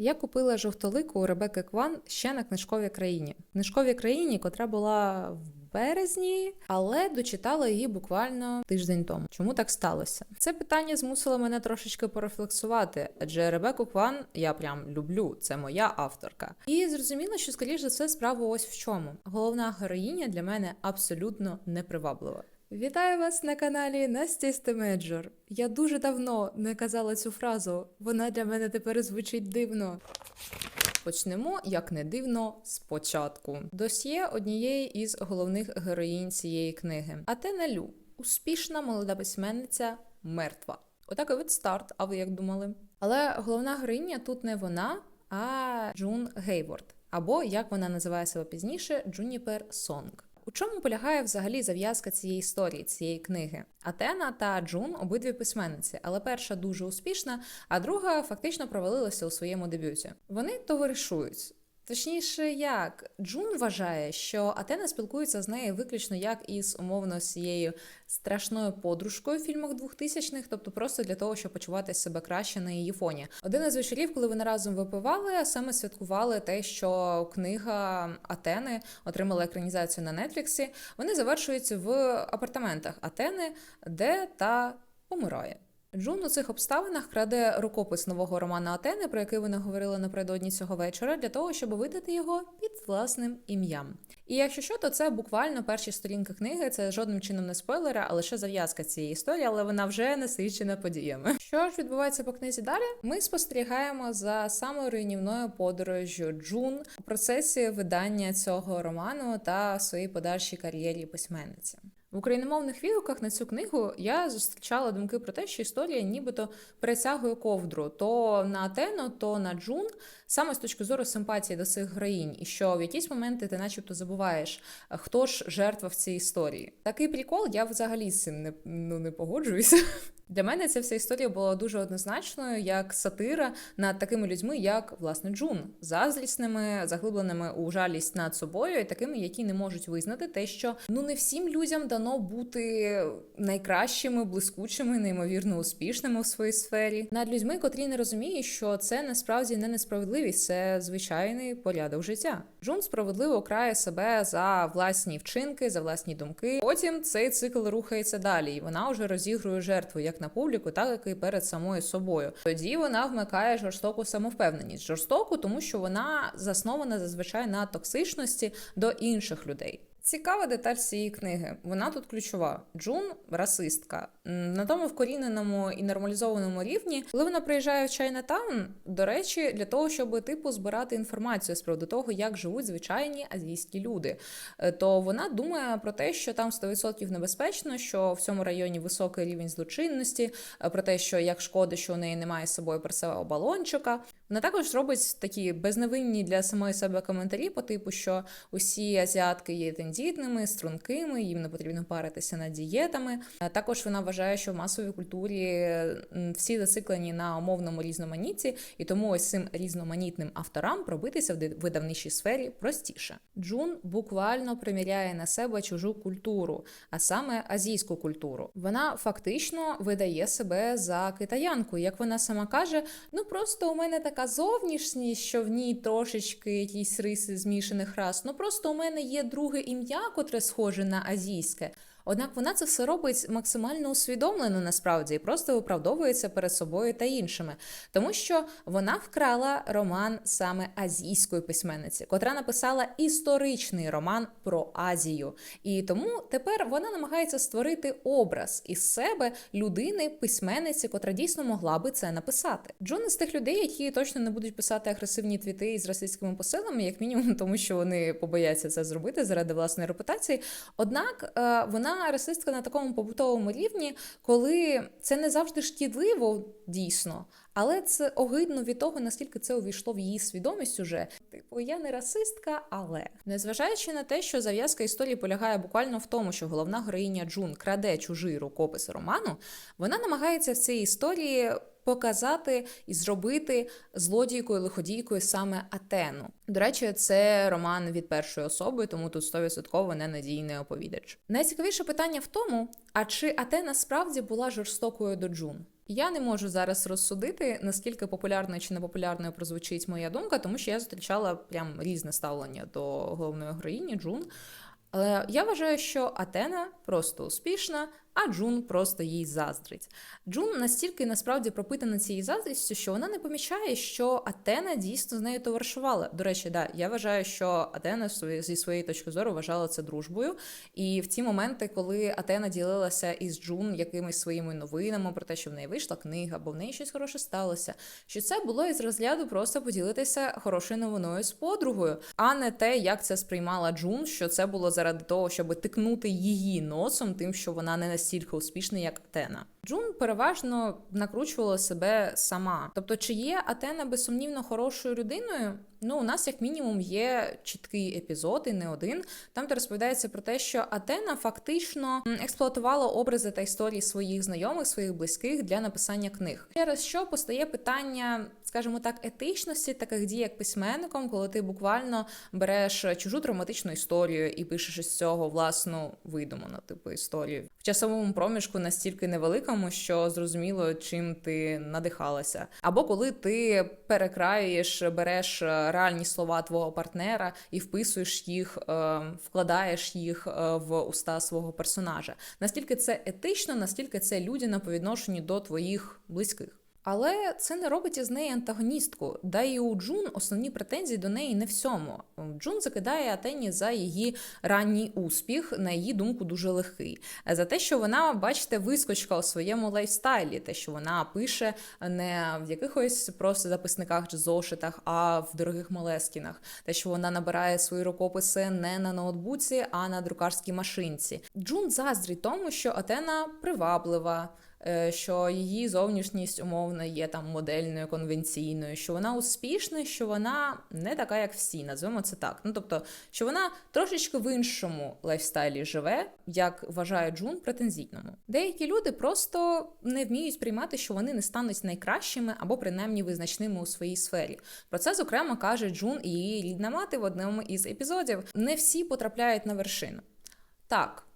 Я купила жовтолику у Ребекки Кван ще на книжковій країні. Книжковій країні, котра була в березні, але дочитала її буквально тиждень тому. Чому так сталося? Це питання змусило мене трошечки порефлексувати, адже Ребекку Кван я прям люблю, це моя авторка. І зрозуміло, що скоріш за все справа ось в чому. Головна героїня для мене абсолютно неприваблива. Вітаю вас на каналі Настя Стемеджор. Я дуже давно не казала цю фразу. Вона для мене тепер звучить дивно. Почнемо, як не дивно, спочатку. Досьє однієї із головних героїнь цієї книги. Атена Лю, успішна молода письменниця, мертва. Отак от старт, а ви як думали? Але головна героїня тут не вона, а Джун Гейворд, або як вона називає себе пізніше, Джуніпер Сонг. У чому полягає взагалі зав'язка цієї історії, цієї книги? Атена та Джун обидві письменниці, але перша дуже успішна, а друга фактично провалилася у своєму дебюті. Вони товаришують. Точніше, як Джун вважає, що Атена спілкується з нею виключно як із умовно цією страшною подружкою в фільмах 2000-х, тобто просто для того, щоб почувати себе краще на її фоні. Один із вечорів, коли вони разом випивали, саме святкували те, що книга Атени отримала екранізацію на Нетфліксі. Вони завершуються в апартаментах Атени, де та помирає. Джун у цих обставинах краде рукопис нового роману Атени, про який вони говорили напередодні цього вечора, для того, щоб видати його під власним ім'ям. І якщо що, то це буквально перші сторінки книги. Це жодним чином не спойлери, а лише зав'язка цієї історії, але вона вже насичена подіями. Що ж відбувається по книзі далі? Ми спостерігаємо за самою руйнівною подорожжю Джун у процесі видання цього роману та своїй подальшій кар'єрі письменниці. В україномовних відгуках на цю книгу я зустрічала думки про те, що історія нібито перетягує ковдру то на Атену, то на Джун, саме з точки зору симпатії до цих героїнь, і що в якісь моменти ти, начебто, забуваєш, хто ж жертва в цій історії. Такий прикол, я взагалі з цим не, ну, не погоджуюся. Для мене ця вся історія була дуже однозначною, як сатира над такими людьми, як власне Джун, заздрісними, заглибленими у жалість над собою, і такими, які не можуть визнати те, що ну не всім людям дано бути найкращими, блискучими, неймовірно успішними у своїй сфері, над людьми, котрі не розуміють, що це насправді не несправедливість, це звичайний порядок життя. Джун справедливо крає себе за власні вчинки, за власні думки. Потім цей цикл рухається далі, і вона вже розігрує жертву як на публіку, так і перед самою собою. Тоді вона вмикає жорстоку самовпевненість. Жорстоку, тому що вона заснована зазвичай на токсичності до інших людей. Цікава деталь цієї книги. Вона тут ключова. Джун расистка. На тому вкоріненому і нормалізованому рівні, коли вона приїжджає в Чайнатаун, до речі, для того, щоб типу збирати інформацію з приводу того, як живуть звичайні азійські люди, е, то вона думає про те, що там 100% небезпечно, що в цьому районі високий рівень злочинності, е, про те, що як шкода, що у неї немає з собою персевого балончика. Вона також робить такі безневинні для самої себе коментарі, по типу, що усі азіатки є тендітними, стрункими, їм не потрібно паритися над дієтами. Також вона вважає, що в масовій культурі всі зациклені на умовному різноманітті, і тому ось цим різноманітним авторам пробитися в видавничій сфері простіше. Джун буквально приміряє на себе чужу культуру, а саме азійську культуру. Вона фактично видає себе за китаянку, як вона сама каже, ну просто у мене така зовнішність, що в ній трошечки якісь риси змішаних рас. Ну просто у мене є друге ім'я, котре схоже на азійське. Однак вона це все робить максимально усвідомлено насправді і просто виправдовується перед собою та іншими, тому що вона вкрала роман саме азійської письменниці, котра написала історичний роман про Азію. І тому тепер вона намагається створити образ із себе людини, письменниці, котра дійсно могла би це написати. Джон з тих людей, які точно не будуть писати агресивні твіти із расистськими посилами, як мінімум, тому що вони побояться це зробити заради власної репутації. Однак е, расистка на такому побутовому рівні, коли це не завжди шкідливо дійсно, але це огидно від того, наскільки це увійшло в її свідомість уже. Типу, я не расистка, але незважаючи на те, що зав'язка історії полягає буквально в тому, що головна героїня Джун краде чужий рукопис роману, вона намагається в цій історії. Показати і зробити злодійкою лиходійкою саме Атену. До речі, це роман від першої особи, тому тут 100% ненадійний оповідач. Найцікавіше питання в тому: а чи Атена справді була жорстокою до Джун? Я не можу зараз розсудити, наскільки популярною чи непопулярною прозвучить моя думка, тому що я зустрічала прям різне ставлення до головної героїні Джун. Але я вважаю, що Атена просто успішна, а Джун просто їй заздрить. Джун настільки насправді пропитана цією заздрістю, що вона не помічає, що Атена дійсно з нею товаришувала. До речі, да, я вважаю, що Атена зі своєї точки зору вважала це дружбою. І в ті моменти, коли Атена ділилася із Джун якимись своїми новинами про те, що в неї вийшла книга, або в неї щось хороше сталося, що це було із розгляду просто поділитися хорошою новиною з подругою, а не те, як це сприймала Джун, що це було заради того, щоб тикнути її носом, тим, що вона не настільки успішна, як Атена. Джун переважно накручувала себе сама. Тобто, чи є Атена безсумнівно хорошою людиною? Ну, у нас, як мінімум, є чіткий епізод, і не один, там де розповідається про те, що Атена фактично експлуатувала образи та історії своїх знайомих, своїх близьких для написання книг. Через що постає питання, скажімо так, етичності таких дій як письменником, коли ти буквально береш чужу травматичну історію і пишеш із цього власну видуману типу історію в часовому проміжку настільки невеликому, що зрозуміло, чим ти надихалася, або коли ти перекраюєш, береш реальні слова твого партнера і вписуєш їх, е, вкладаєш їх е, в уста свого персонажа. Настільки це етично, настільки це людяно по відношенню до твоїх близьких. Але це не робить із неї антагоністку. Да і у Джун основні претензії до неї не всьому. Джун закидає Атені за її ранній успіх, на її думку, дуже легкий. За те, що вона, бачите, вискочка у своєму лайфстайлі, те, що вона пише не в якихось просто записниках чи зошитах, а в дорогих малескінах. Те, що вона набирає свої рукописи не на ноутбуці, а на друкарській машинці. Джун заздрить тому, що Атена приваблива. Е, що її зовнішність умовно є там модельною, конвенційною, що вона успішна, що вона не така, як всі, називаємо це так. Ну тобто, що вона трошечки в іншому лайфстайлі живе, як вважає Джун, претензійному. Деякі люди просто не вміють сприймати, що вони не стануть найкращими або принаймні визначними у своїй сфері. Про це зокрема каже Джун і її рідна мати в одному із епізодів. Не всі потрапляють на вершину. Так.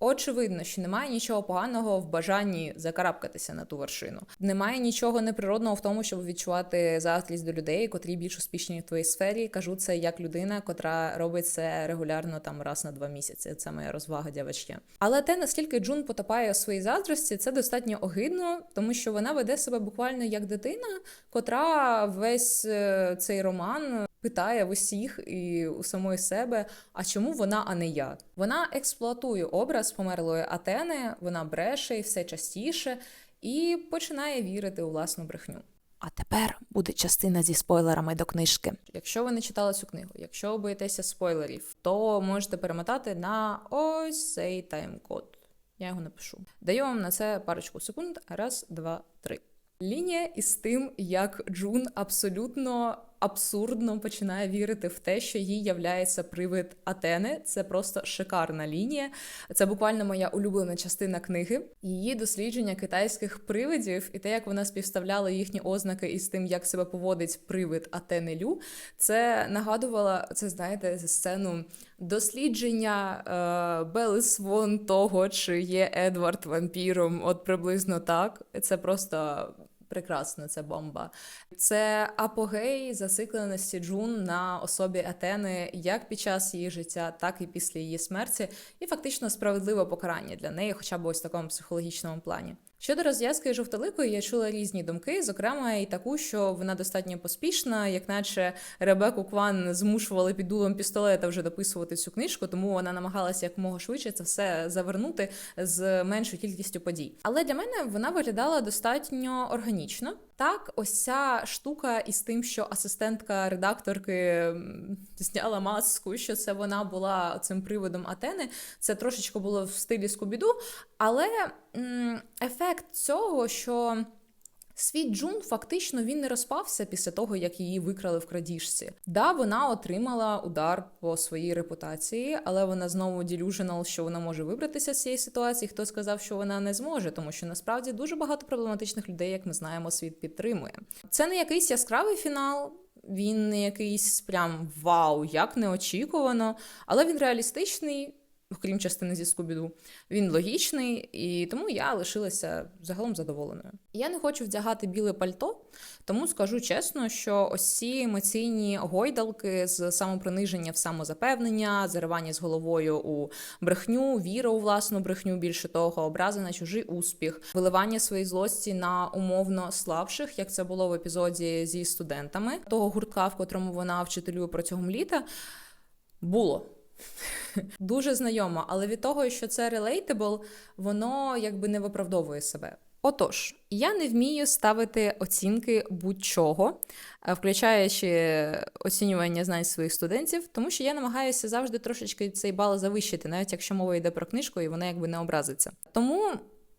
Очевидно, що немає нічого поганого в бажанні закарабкатися на ту вершину. Немає нічого неприродного в тому, щоб відчувати заздрість до людей, котрі більш успішні в твоїй сфері. Кажу це як людина, котра робить це регулярно там раз на два місяці. Це моя розвага дявачки. Але те, наскільки Джун потопає у своїй заздрості, це достатньо огидно, тому що вона веде себе буквально як дитина, котра весь е, цей роман питає в усіх і у самої себе, а чому вона, а не я? Вона експлуатує образ померлої Атени, вона бреше і все частіше і починає вірити у власну брехню. А тепер буде частина зі спойлерами до книжки. Якщо ви не читали цю книгу, якщо ви боїтеся спойлерів, то можете перемотати на ось цей тайм-код. Я його напишу. Даю вам на це парочку секунд. Раз, два, три. Лінія із тим, як Джун абсолютно абсурдно починає вірити в те, що їй являється привид Атени. Це просто шикарна лінія. Це буквально моя улюблена частина книги. Її дослідження китайських привидів і те, як вона співставляла їхні ознаки із тим, як себе поводить привид Атени Лю. Це нагадувало, це знаєте, сцену дослідження е, Бели Свон того, чи є Едвард вампіром. От приблизно так. Це просто прекрасно, це бомба. Це апогей засикленості Джун на особі Атени як під час її життя, так і після її смерті, і фактично справедливе покарання для неї, хоча б ось в такому психологічному плані. Щодо розв'язки жовтоликої, я чула різні думки, зокрема і таку, що вона достатньо поспішна, як наче Ребеку Кван змушували під дулом пістолета вже дописувати цю книжку, тому вона намагалася якомога швидше це все завернути з меншою кількістю подій. Але для мене вона виглядала достатньо органічно. Так, ось ця штука із тим, що асистентка редакторки зняла маску, що це вона була цим приводом Атени. Це трошечки було в стилі Скубіду, але м ефект цього, що. Світ Джун фактично він не розпався після того, як її викрали в крадіжці. Да, вона отримала удар по своїй репутації, але вона знову ділюженал, що вона може вибратися з цієї ситуації. Хто сказав, що вона не зможе, тому що насправді дуже багато проблематичних людей, як ми знаємо, світ підтримує. Це не якийсь яскравий фінал. Він не якийсь прям вау, як неочікувано, але він реалістичний окрім частини зі Скубіду. Він логічний, і тому я лишилася загалом задоволеною. Я не хочу вдягати біле пальто, тому скажу чесно, що ось ці емоційні гойдалки з самоприниження в самозапевнення, заривання з головою у брехню, віра у власну брехню, більше того, образи на чужий успіх, виливання своєї злості на умовно слабших, як це було в епізоді зі студентами того гуртка, в котрому вона вчителює протягом літа. Було. Дуже знайомо, але від того, що це relatable, воно якби не виправдовує себе. Отож, я не вмію ставити оцінки будь-чого, е, включаючи оцінювання знань своїх студентів, тому що я намагаюся завжди трошечки цей бал завищити, навіть якщо мова йде про книжку, і вона якби не образиться. Тому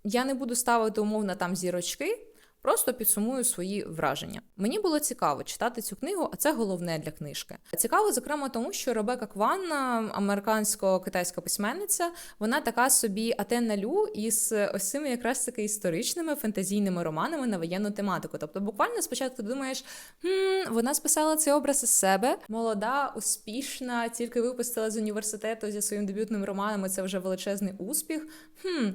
я не буду ставити умовно там зірочки. Просто підсумую свої враження. Мені було цікаво читати цю книгу, а це головне для книжки. Цікаво, зокрема, тому що Ребека Кван, американсько-китайська письменниця, вона така собі Атенна Лю із ось цими якраз таки історичними фентезійними романами на воєнну тематику. Тобто, буквально спочатку думаєш, хм, вона списала цей образ із себе, молода, успішна, тільки випустила з університету зі своїм дебютним романом. і Це вже величезний успіх. Хм.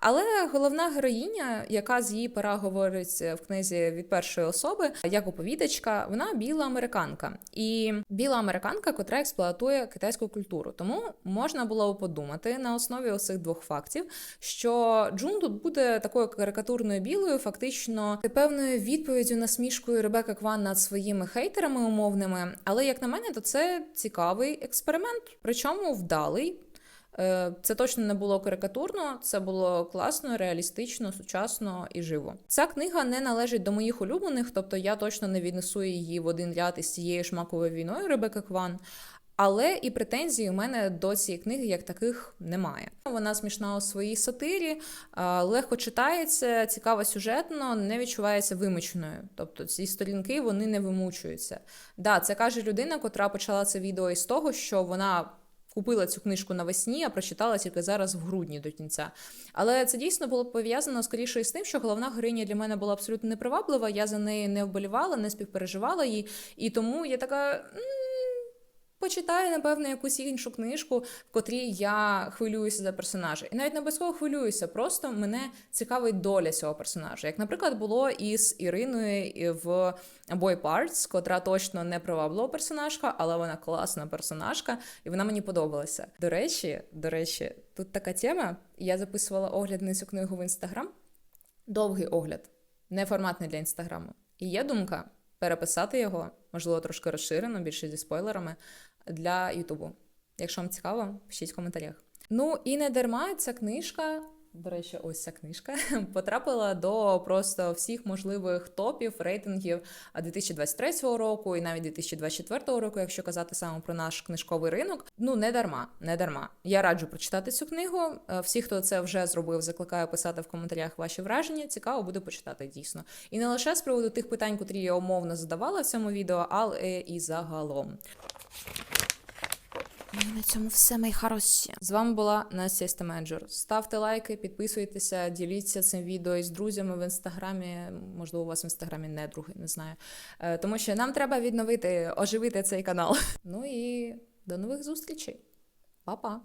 Але головна героїня, яка з її пера говорить в книзі від першої особи, як оповідачка, вона біла американка, і біла американка, котра експлуатує китайську культуру. Тому можна було подумати на основі оцих двох фактів, що Джун тут буде такою карикатурною білою, фактично певною відповіддю насмішкою Ребека Кван над своїми хейтерами умовними. Але як на мене, то це цікавий експеримент, причому вдалий. Е, це точно не було карикатурно, це було класно, реалістично, сучасно і живо. Ця книга не належить до моїх улюблених, тобто я точно не віднесу її в один ряд із цією шмаковою війною Ребека Кван. Але і претензій у мене до цієї книги як таких немає. Вона смішна у своїй сатирі, легко читається, цікава сюжетно, не відчувається вимученою. Тобто ці сторінки вони не вимучуються. Да, це каже людина, котра почала це відео із того, що вона купила цю книжку навесні, а прочитала тільки зараз в грудні до кінця. Але це дійсно було пов'язано скоріше із тим, що головна героїня для мене була абсолютно неприваблива. Я за неї не вболівала, не співпереживала її, і тому я така почитаю, напевно, якусь іншу книжку, в котрій я хвилююся за персонажа. І навіть не обов'язково хвилююся, просто мене цікавить доля цього персонажа. Як, наприклад, було із Іриною в Boy Parts, котра точно не приваблива персонажка, але вона класна персонажка, і вона мені подобалася. До речі, до речі, тут така тема. Я записувала огляд на цю книгу в інстаграм. Довгий огляд, не форматний для інстаграму. І є думка переписати його, можливо, трошки розширено, більше зі спойлерами, для Ютубу. Якщо вам цікаво, пишіть в коментарях. Ну і не дарма ця книжка. До речі, ось ця книжка потрапила до просто всіх можливих топів рейтингів 2023 року і навіть 2024 року, якщо казати саме про наш книжковий ринок. Ну не дарма, не дарма. Я раджу прочитати цю книгу. Е, всі, хто це вже зробив, закликаю писати в коментарях ваші враження. Цікаво буде почитати дійсно. І не лише з приводу тих питань, котрі я умовно задавала в цьому відео, але і загалом. І на цьому все мої хороші. З вами була Настя Стеменджер. Ставте лайки, підписуйтеся, діліться цим відео із друзями в інстаграмі. Можливо, у вас в інстаграмі не другий, не знаю. Е, тому що нам треба відновити, оживити цей канал. Ну і до нових зустрічей. Па-па!